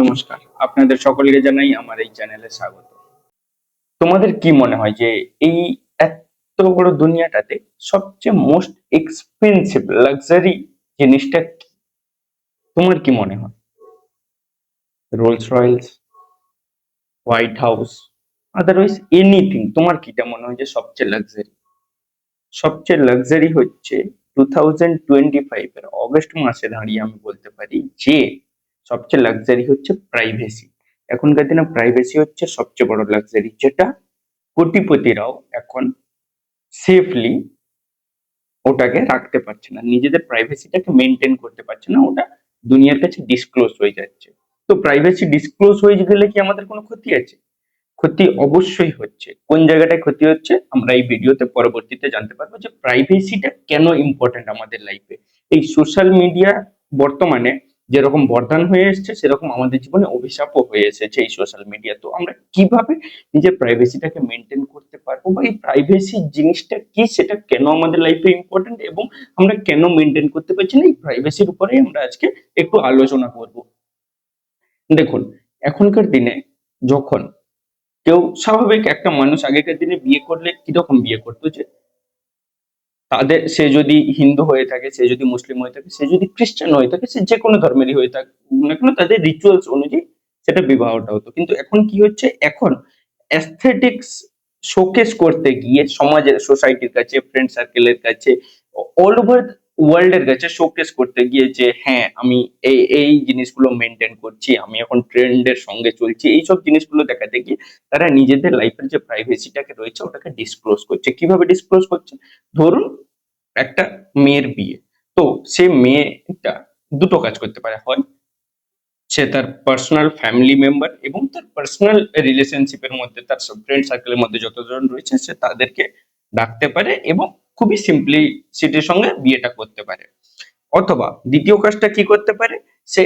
নমস্কার। আপনাদের সকলকে জানাই আমার এই চ্যানেলে স্বাগত। তোমাদের কি মনে হয় যে এই এত বড় দুনিয়াটাতে সবচেয়ে মোস্ট এক্সপেন্সিভ লাক্সারি জিনিসটা কি? তোমার কি মনে হয়? Rolls Royce White House otherwise anything তোমার কিটা মনে হয় যে সবচেয়ে লাক্সারি সবচেয়ে লাক্সারি হচ্ছে টু থাউজেন্ড টোয়েন্টি ফাইভের অগস্ট মাসে দাঁড়িয়ে আমি বলতে পারি যে সবচেয়ে লাক্সারি হচ্ছে প্রাইভেসি এখনকার দিনে প্রাইভেসি হচ্ছে সবচেয়ে বড় লাক্সারি যেটা কোটিপতিরাও এখন সেফলি ওটাকে রাখতে পারছে না। নিজেদের প্রাইভেসিটাকে মেনটেন করতে পারছে না, ওটা দুনিয়ার কাছে ডিসক্লোজ হয়ে যাচ্ছে। তো প্রাইভেসি ডিসক্লোজ হয়ে গেলে কি আমাদের কোনো ক্ষতি আছে? ক্ষতি অবশ্যই হচ্ছে। কোন জায়গাটায় ক্ষতি হচ্ছে? আমরা এই ভিডিওতে পরবর্তীতে জানতে পারব যে প্রাইভেসিটা কেন ইম্পর্টেন্ট আমাদের লাইফে এই সোশ্যাল মিডিয়া বর্তমানে যেরকম বর্ধন হয়ে এসেছে, সেরকম আমাদের জীবনে অভিশাপও হয়ে এসেছে এই সোশ্যাল মিডিয়া তো। আমরা কীভাবে নিজের প্রাইভেসিটাকে মেনটেন করতে পারব বা এই প্রাইভেসি জিনিসটা কি, সেটা কেন আমাদের লাইফে ইম্পর্টেন্ট এবং আমরা কেন মেনটেন করতে পারছি না, এই প্রাইভেসির উপরেই আমরা আজকে একটু আলোচনা করব। দেখুন, এখনকার দিনে যখন কেউ স্বাভাবিক একটা মানুষ আগেকার দিনে বিয়ে করলে কীরকম বিয়ে করতো যে তাদের, সে যদি হিন্দু হয়ে থাকে, সে যদি মুসলিম হয়ে থাকে, সে যদি খ্রিস্টান হয়ে থাকে, সে যে কোনো ধর্মেরই হয়ে থাকে না কেন তাদের রিচুয়ালস অনুযায়ী সেটা বিবাহটা হতো। কিন্তু এখন কি হচ্ছে? এখন অ্যাস্থেটিক্স শোকেস করতে গিয়ে সমাজের সোসাইটির কাছে ফ্রেন্ড সার্কেলের কাছে অল ওভার ওয়ার্ল্ডের কাছে শোকেস করতে গিয়ে যে হ্যাঁ আমি এই এই জিনিসগুলো মেনটেন করছি, আমি এখন ট্রেন্ডের সঙ্গে চলছি, এইসব জিনিসগুলো দেখাতে গিয়ে তারা নিজেদের লাইফের যে প্রাইভেসিটাকে রয়েছে, ওটাকে ডিসক্লোজ করছে। কীভাবে ডিসক্লোজ করছে? ধরুন, একটা মেয়ের বিয়ে। তো সে মেয়েটা দুটো কাজ করতে পারে। হয় সে তার পার্সোনাল ফ্যামিলি মেম্বার এবং তার পার্সোনাল রিলেশনশিপের মধ্যে, তার ফ্রেন্ড সার্কেলের মধ্যে যতজন রয়েছে সে তাদেরকে ডাকতে পারে এবং খুবই সিম্পলিসিটির সঙ্গে বিয়েটা করতে পারে। অথবা দ্বিতীয় কাজটা কি করতে পারে? সে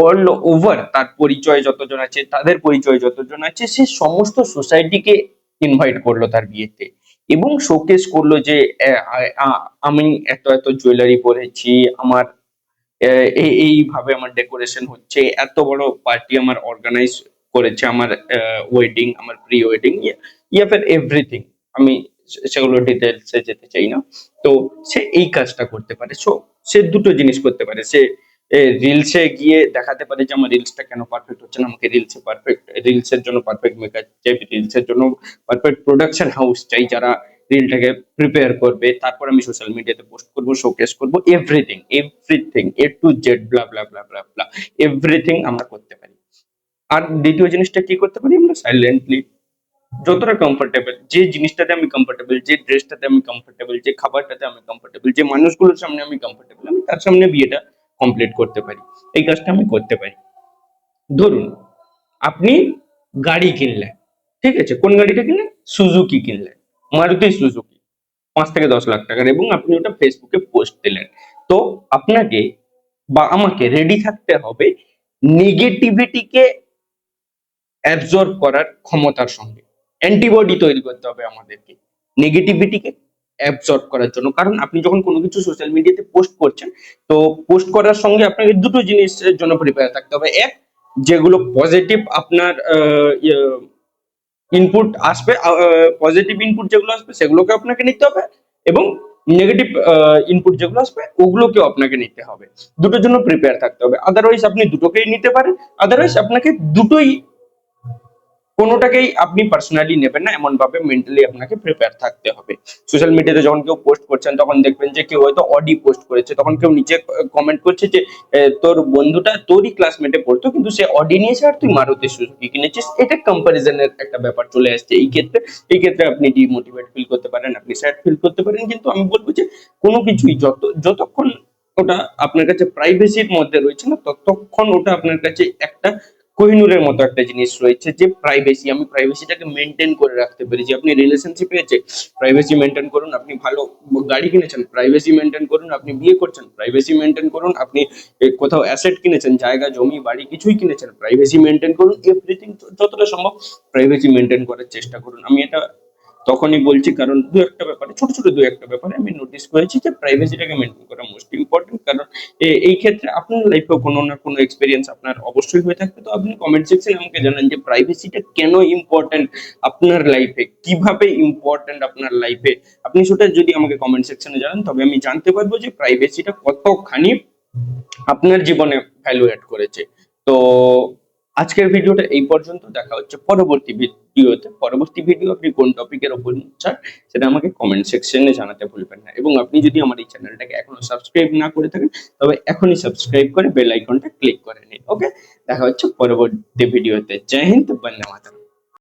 অল ওভার তার পরিচয় যতজন আছে, তাদের পরিচয় যতজন আছে, সে সমস্ত সোসাইটিকে ইনভাইট করল তার বিয়েতে এবং শোকেস করল যে আমি এত এত জুয়েলারি পরেছি, আমার এইভাবে আমার ডেকোরেশন হচ্ছে। এত বড় পার্টি আমার অর্গানাইজ করেছে আমার ওয়েডিং আমার প্রি ওয়েডিং ইয়া ফের এভরিথিং আমি সেগুলো ডিটেলসে যেতে চাই না। তো সে এই কাজটা করতে পারে। সো সে দুটো জিনিস করতে পারে। সে রিলসে গিয়ে দেখাতে পারে যে আমার রিলসটা কেন পারফেক্ট হচ্ছে না। আমাকে রিলসে পারফেক্ট রিলসের জন্য পারফেক্ট মেকআপ চাই রিলসের জন্য পারফেক্ট প্রোডাকশন হাউস চাই যারা রিলটাকে প্রিপেয়ার করবে, তারপর আমি সোশ্যাল মিডিয়াতে পোস্ট করব শোকেস করব everything everything A to Z blah blah blah blah blah everything আমরা করতে পারি। আর দ্বিতীয় জিনিসটা কি করতে পারি আমরা? সাইলেন্টলি যতটা কমফোর্টেবল যে জিনিসটাতে আমি কমফোর্টেবল যে ড্রেসটাতে আমি কমফোর্টেবল যে খাবারটাতে আমি কমফোর্টেবল যে মানুষগুলোর সামনে আমি কমফোর্টেবল আমি তার সামনে বিয়েটা কমপ্লিট করতে পারি। এই কাজটা আমি করতে পারি। ধরুন, আপনি গাড়ি কিনলেন, ঠিক আছে? কোন গাড়িটা কিনলেন? সুজুকি কিনলেন। মারুতি সুজুকি, পাঁচ থেকে দশ লাখ টাকার এবং আপনি ওটা ফেসবুকে পোস্ট দিলেন। তো আপনাকে বা আমাকে রেডি থাকতে হবে নেগেটিভিটিকে অ্যাবজর্ব করার ক্ষমতার সঙ্গে। অ্যান্টিবডি তৈরি করতে হবে আমাদেরকে। নেগেটিভিটিকে অ্যাবজর্ব করার জন্য। কারণ আপনি যখন কোনো কিছু সোশ্যাল মিডিয়াতে পোস্ট করছেন, তো পোস্ট করার সঙ্গে আপনাকে দুটো জিনিসের জন্য প্রিপেয়ার থাকতে হবে। এক, যেগুলো পজিটিভ আপনার ইনপুট আসবে পজিটিভ ইনপুট যেগুলো আসবে সেগুলোকে আপনাকে নিতে হবে এবং নেগেটিভ ইনপুট যেগুলো আসবে ওগুলোকেও আপনাকে নিতে হবে। দুটোর জন্য প্রিপেয়ার থাকতে হবে। আদারওয়াইজ আপনি দুটোকেই নিতে পারেন। আদারওয়াইজ আপনাকে দুটোই কোনোটাকেই আপনি পার্সোনালি নেবেন না এমন ভাবে মেন্টালি আপনাকে প্রিপেয়ার থাকতে হবে। সোশ্যাল মিডিয়াতে যখন কেউ পোস্ট করছেন, তখন দেখবেন যে কেউ হয়তো অডি পোস্ট করেছে, তখন কেউ নিচে কমেন্ট করছে যে তোর বন্ধুটা তোরই ক্লাসমেটে পড়তো, কিন্তু সে অডি নিয়েছে আর তুই মারুতি সুজুকি কিনেছিস। এটা কম্পারিজনের একটা ব্যাপার চলে আসছে। এই ক্ষেত্রে এই ক্ষেত্রে আপনি ডিমোটিভেট ফিল করতে পারেন, আপনি স্যাড ফিল করতে পারেন, কিন্তু আমি বলব যে কোনো কিছুই যত, যতক্ষণ ওটা আপনার কাছে প্রাইভেসির মধ্যে রয়েছে না, ততক্ষণ ওটা আপনার কাছে একটা কোহিনুরের মতো একটা জিনিস রয়েছে যে প্রাইভেসি আমি প্রাইভেসিটাকে মেনটেন করে রাখতে পেরেছি। আপনি রিলেশনশিপে আছে প্রাইভেসি মেনটেন করুন, আপনি ভালো গাড়ি কিনেছেন প্রাইভেসি মেনটেন করুন, আপনি বিয়ে করছেন প্রাইভেসি মেনটেন করুন, আপনি কোথাও অ্যাসেট কিনেছেন, জায়গা, জমি, বাড়ি কিছুই কিনেছেন প্রাইভেসি মেনটেন করুন এভরিথিং যতটা সম্ভব প্রাইভেসি মেনটেন করার চেষ্টা করুন। আমি এটা তখনই বলছি, কারণ দু একটা ব্যাপারে, ছোট ছোট দু একটা ব্যাপারে আমি নোটিস করেছি যে প্রাইভেসিটাকে মেনটেন করা মোস্ট ইম্পর্টেন্ট কারণ এই ক্ষেত্রে আপনার লাইফেও কোনো না কোনো এক্সপিরিয়েন্স আপনার অবশ্যই হয়ে থাকবে। তো আপনি কমেন্ট সেকশনে আমাকে জানান যে প্রাইভেসিটা কেন ইম্পর্টেন্ট আপনার লাইফে কীভাবে ইম্পর্টেন্ট আপনার লাইফে আপনি সেটা যদি আমাকে কমেন্ট সেকশনে জানান, তবে আমি জানতে পারব যে প্রাইভেসিটা কতখানি আপনার জীবনে ভ্যালু অ্যাড করেছে। তো আজকের ভিডিওটা এই পর্যন্ত। দেখা হচ্ছে পরবর্তী ভিডিওতে। পরবর্তী ভিডিও আপনি কোন টপিকের ওপর চান সেটা আমাকে কমেন্ট সেকশনে জানাতে ভুলবেন না। এবং আপনি যদি আমার এই চ্যানেলটাকে এখনও সাবস্ক্রাইব না করে থাকেন, তবে এখনই সাবস্ক্রাইব করে বেল আইকনটা ক্লিক করে নিন ওকে দেখা হচ্ছে পরবর্তী ভিডিওতে জয় হিন্দ, বন্দে মাতরম।